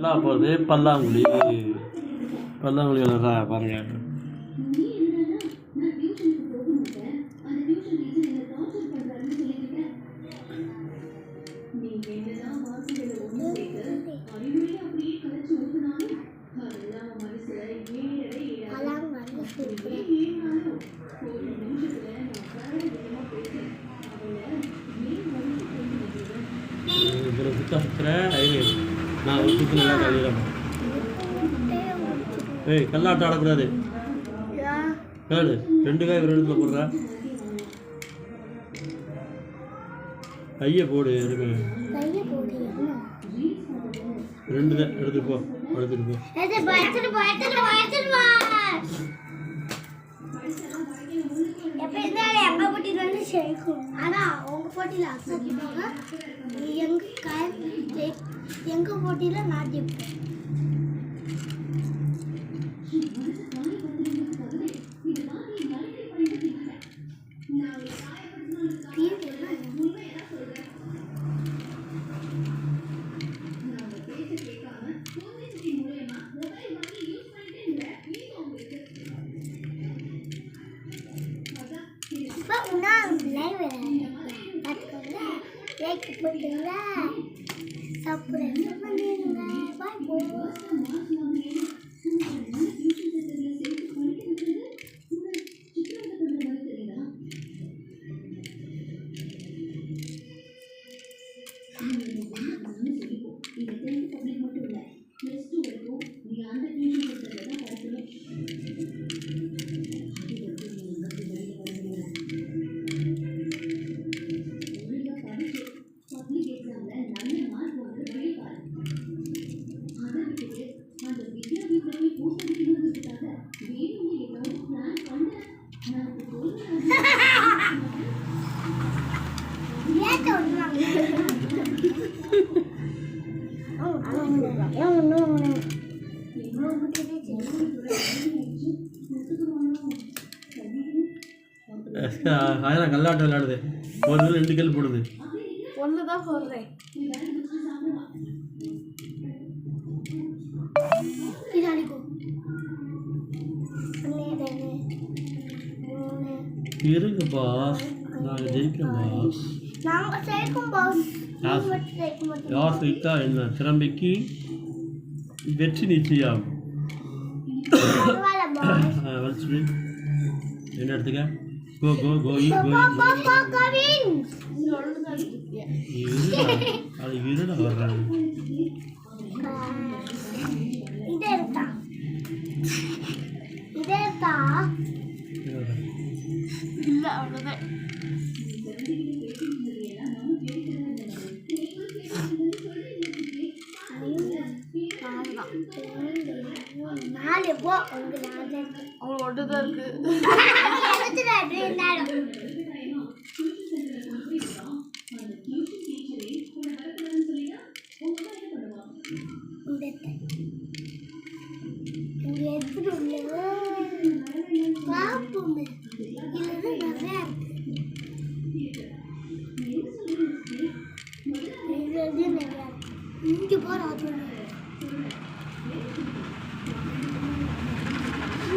நல்லா போகுது பல்லாங்குழி பல்லாங்குழி விளாட்றா பாருங்க அலாம் வந்து சூப்பர் இதில் சுத்த சுற்றுறேன் ஐடி நான் ஒரு நல்லா கழிக்கிறேன் ஏய் கல்லாட்டம் ஆடக்கூடாது கேளு ரெண்டு காய் ஒரு இடத்துல போடுறா. கையை போடு இருங்க ரெண்டு தான் எடுத்துட்டு போ எடுத்துட்டு போ. ஆனா உங்க போட்டியில எங்க எங்க போட்டியில நான் ஜெயிப்பேன். லைக் பண்ணுங்க சப்ஸ்கிரைப் பண்ணிடுங்க பாய் அதெல்லாம் கல்லாட்டம் விளையாடுது. ஒரு நாள் ரெண்டு கல் போடுது. ஒன்று தான் சொல்கிறேன் இருங்க பாஸ் நாங்கள் ஜெயிக்கிறோம் பாஸ் நாங்கள் சேர்க்கும் பாஸ் யார் யார் ஜெயித்தா என்ன? திறமைக்கு வெற்றி நிச்சயம். என்ன எடுத்துக்க? கோ கோ கோயி கோயி அது இருடா வர்றாங்க இல்லை அவ்வளோதான் நாலு போ உங்க நாலு இருக்கு அவங்க தான் இருக்கு எழுத்துல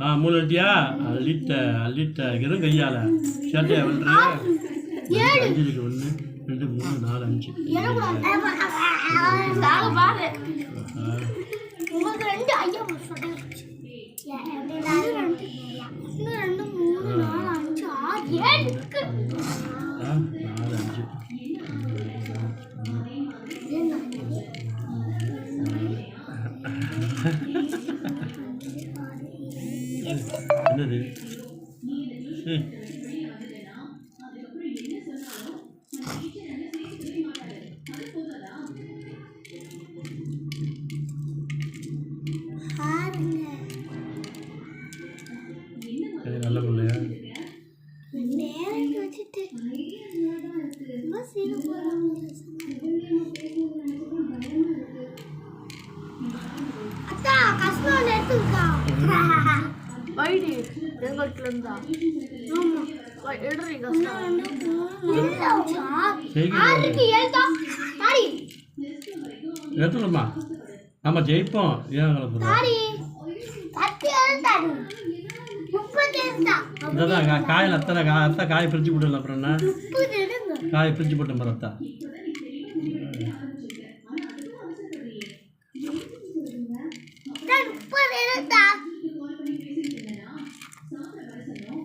ஆ மூணு அட்டியா அள்ளிட்ட அள்ளிட்ட இரு கையால சேட்டையா விழுறியா அஞ்சு ஒன்று ரெண்டு மூணு நாலு அஞ்சு உங்களுக்கு ரெண்டு ஐயா என்னது ம் தாடி. எடுத்துக்கலாமா நம்ம ஜெயிப்போம். ஏன் கலப்புறோம் தாடி. பத்து எழுத்தாடி முப்பது எழுத்தா இதான் கா காயில் அத்தனை கா அத்தை காயை பிரித்து போட்டுல அப்புறம் என்ன? முப்பது காயை பிரித்து போட்டேன் பாரு அத்தா. முப்பது எழுத்தா முப்பது முப்பது எழுத்தா. முப்பது இருக்குதாடா.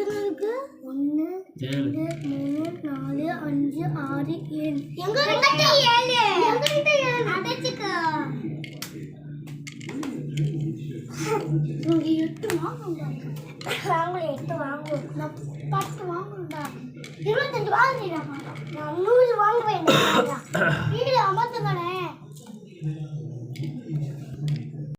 யாரு ஒன்று ரெண்டு மூணு நாலு அஞ்சு ஆறு ஏழு. எங்க ஏழு? ஏழு? எட்டு வாங்குங்க. வாங்கல எட்டு வாங்குவோம். நான் பத்து வாங்குண்டா இருபத்தஞ்சு வாங்குறீடா நான் நூறு வாங்குவேன் வீடு அமர்த்துங்களேன்